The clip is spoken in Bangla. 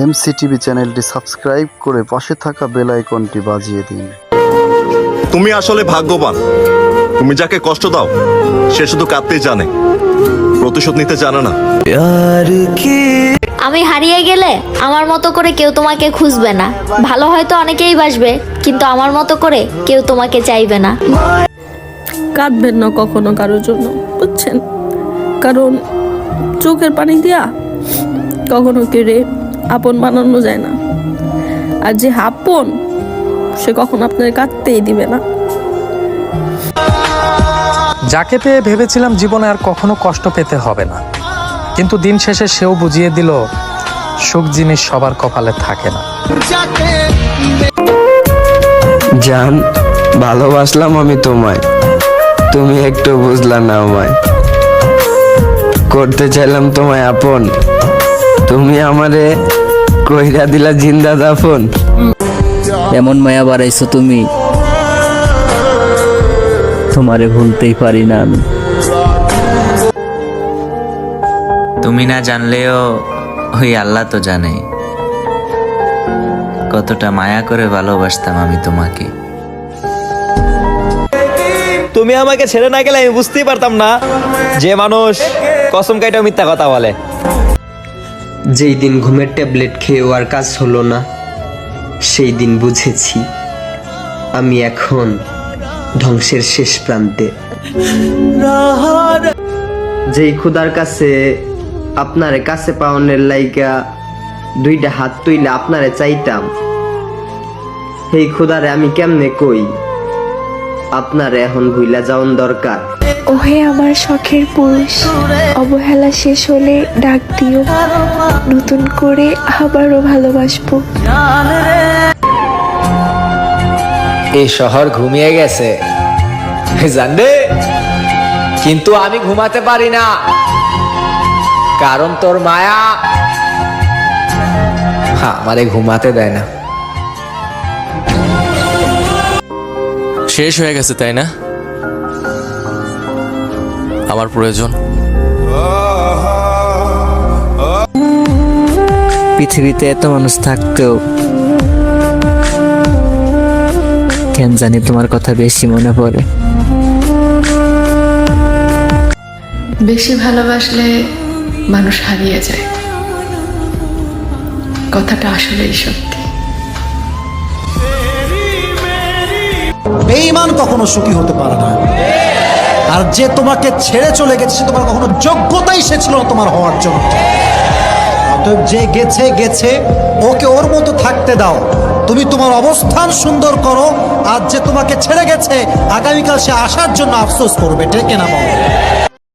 এমসিটিভি চ্যানেলটি সাবস্ক্রাইব করে পাশে থাকা বেল আইকনটি বাজিয়ে দিন। তুমি আসলে ভাগ্যবান। তুমি যাকে কষ্ট দাও সে শুধু কাঁদতেই জানে। প্রতিশোধ নিতে জানে না। আমি হারিয়ে গেলে আমার মতো করে কেউ তোমাকে খুঁজবে না। ভালো হয়তো অনেকেই বাসবে কিন্তু আমার মতো করে কেউ তোমাকে চাইবে না। কাঁদবেন না কখনো কারোর জন্য বুঝছেন? কারণ চোখের পানি দিয়া কখনো কেড়ে আপন বানানো যায় না। আর যে আপন সে কখনো আপনার কাঁদতেই দিবে না। যাকে পেয়ে ভেবেছিলাম জীবনে আর কখনো কষ্ট পেতে হবে না কিন্তু দিন শেষে সেও বুঝিয়ে দিল সুখ জিনিস সবার কপালে থাকে না। জান ভালোবাসলাম আমি তোমায় তুমি একটু বুঝলা না আমায়। করতে চাইলাম তোমায় আপন তুমি আমারে কইরা দিলা জিন্দা দাফন এমন মায়া বাড়াইছো তুমি। তোমারে ভুলতেই পারি না আমি। তুমি না জানলেও ওই আল্লাহ তো জানে। কতটা মায়া করে ভালোবাসতাম আমি তোমাকে। তুমি আমাকে ছেড়ে না গেলে আমি বুঝতেই পারতাম না যে মানুষ কসম কাইটা মিথ্যা কথা বলে। যেই দিন ঘুমের ট্যাবলেট খেয়েও আর কাজ হলো না, সেই দিন বুঝেছি আমি এখন ধ্বংসের শেষ প্রান্তে। যেই খুদার কাছে আপনারে কাছে পাওনের লাইগা দুইটা হাত তুইলে আপনারে চাইতাম, সেই খুদারে আমি কেমনে কই? আপনারে এখন ভুইলা যাওন দরকার। ওহে আমার শখের পুরুষ অবহেলা শেষ হলে ডাক দিও। নতুন করে আবারও ভালোবাসবো। এই শহর ঘুমিয়ে গেছে। জানবে? কিন্তু আমি ঘুমাতে পারি না। কারণ তোর মায়া। আমারে ঘুমাতে দেয় না। শেষ হয়ে গেছে তাই না? আমার প্রয়োজন। পৃথিবীতে এত মানুষ থাকতেও কেন জানি তোমার কথা বেশি মনে পড়ে। বেশি ভালোবাসলে মানুষ হারিয়ে যায়। কথাটা আসলেই সত্যি। বেঈমান কখনো সুখী হতে পারে না। আর যে তোমাকে ছেড়ে চলে গেছে, সে তোমার কখনো যোগ্যতাই সে ছিল না তোমার হওয়ার জন্য। অতএব যে গেছে গেছে, ওকে ওর মতো থাকতে দাও। তুমি তোমার অবস্থান সুন্দর করো। আর যে তোমাকে ছেড়ে গেছে, আগামীকাল সে আসার জন্য আফসোস করবে। ঠিক না